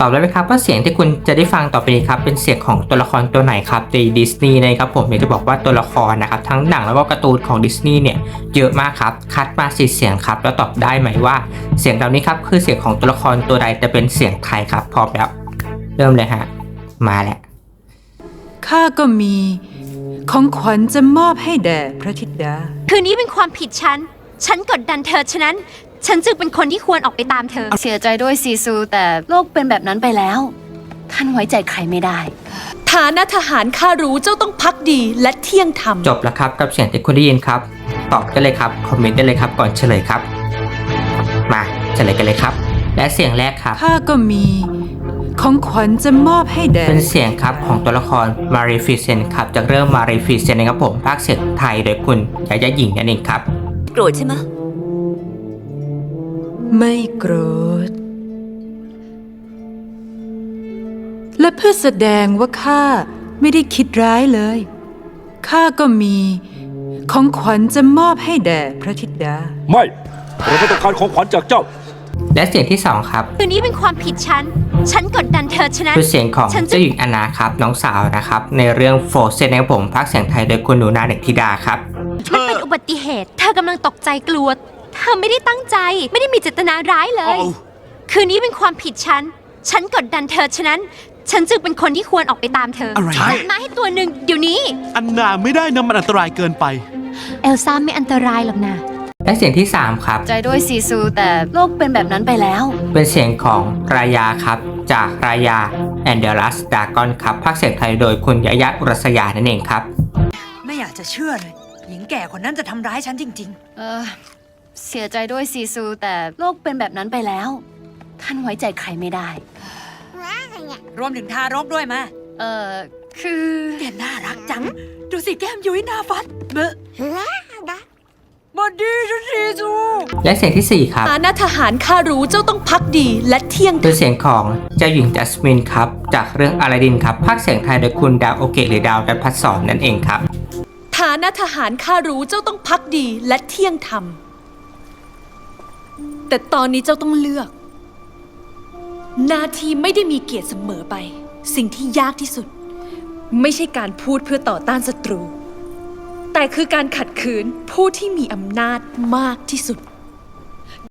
ตอบได้ไหมครับว่าเสียงที่คุณจะได้ฟังต่อไปนี้ครับเป็นเสียงของตัวละครตัวไหนครับในดิสนีย์นะครับผมอยากจะบอกว่าตัวละครนะครับทั้งหนังแล้วก็การ์ตูนของดิสนีย์เนี่ยเยอะมากครับคัดมาสี่เสียงครับแล้วตอบได้ไหมว่าเสียงเหล่านี้ครับคือเสียงของตัวละครตัวใดแต่เป็นเสียงไทยครับพร้อมแล้วเริ่มเลยฮะมาแล้วข้าก็มีของขวัญจะมอบให้แด่พระธิดา คืนนี้เป็นความผิดฉัน ฉันกดดันเธอฉะนั้น ฉันจึงเป็นคนที่ควรออกไปตามเธอ เสียใจด้วยซีซู แต่โลกเป็นแบบนั้นไปแล้ว ท่านไว้ใจใครไม่ได้ ฐานะทหารข้ารู้เจ้าต้องพักดีและเที่ยงธรรมจบแล้วครับกับเสียงที่คุณได้ยินครับ ตอบได้เลยครับ คอมเมนต์ได้เลยครับ ก่อนเฉลยครับ มาเฉลยกันเลยครับ และเสียงแรกครับ ข้าก็มี ของขวัญจะมอบให้แด่เป็นเสียงครับของตัวละครมารีฟิเซนครับจากเรื่องมารีฟิเซนนะครับผมภาคเสียงไทยโดยคุณยายาหญิงนั่นเองครับ โกรธใช่ไหม ไม่โกรธ และเพื่อแสดงว่าข้าไม่ได้คิดร้ายเลย ข้าก็มีของขวัญจะมอบให้แด่พระธิดา ไม่เราไม่ต้องการของขวัญจากเจ้า และเสียงที่สองครับคืนนี้เป็นความผิดฉัน ฉันกดดันเธอฉะนั้น คือเสียงของฉันจะ เจ้าหญิงอนาครับ น้องสาวนะครับ ในเรื่องโฟเซนนะครับผมภาคเสียงไทยโดยคุณหนูนาเด็กธิดาครับ มันเป็นอุบัติเหตุ เธอกำลังตกใจกลัว เธอไม่ได้ตั้งใจ ไม่ได้มีเจตนาร้ายเลยคืนนี้เป็นความผิดฉัน ฉันกดดันเธอฉะนั้น ฉันจึงเป็นคนที่ควรออกไปตามเธออะไรจัดมาให้ตัวหนึ่งเดี๋ยวนี้ อันนาไม่ได้นะมันอันตรายเกินไป เอลซ่าไม่อันตรายหรอกนะ และเสียงที่สามครับ ใจด้วยซีซูแต่โลกเป็นแบบนั้นไปแล้ว เป็นเสียงของรายาครับ จากรายาแอนเดลัสดากอนครับภาคเสียงไทยโดยคุณยะยะอุรัสยานั่นเองครับ ไม่อยากจะเชื่อเลย หญิงแก่คนนั้นจะทำร้ายฉันจริง เออ เสียใจด้วยซีซูแต่โลกเป็นแบบนั้นไปแล้ว ท่านไว้ใจใครไม่ได้ๆรวมถึงทารกด้วยมาเออคือแกน่ารักจัง ดูสิแก้มยุ้ยหน้าฟัดเบอะบอดี้ฉันสีจูและเสียงที่สี่ครับฐานะทหารข้ารู้เจ้าต้องพักดีและเที่ยงธรเป็รนมเสียงของเจ้าหญิงจัสมินครับ จากเรื่องอลาดินครับภาคเสียงไทยโดยคุณดาวโอเกะหรือดาวดันพัฒสอนนั่นเองครับ ฐานะทหารข้ารู้เจ้าต้องพักดีและเที่ยงธรรม แต่ตอนนี้เจ้าต้องเลือก หน้าที่ไม่ได้มีเกียรติเสมอไป สิ่งที่ยากที่สุด ไม่ใช่การพูดเพื่อต่อต้านศัตรู แต่คือการขัดขืนผู้ที่มีอำนาจมากที่สุด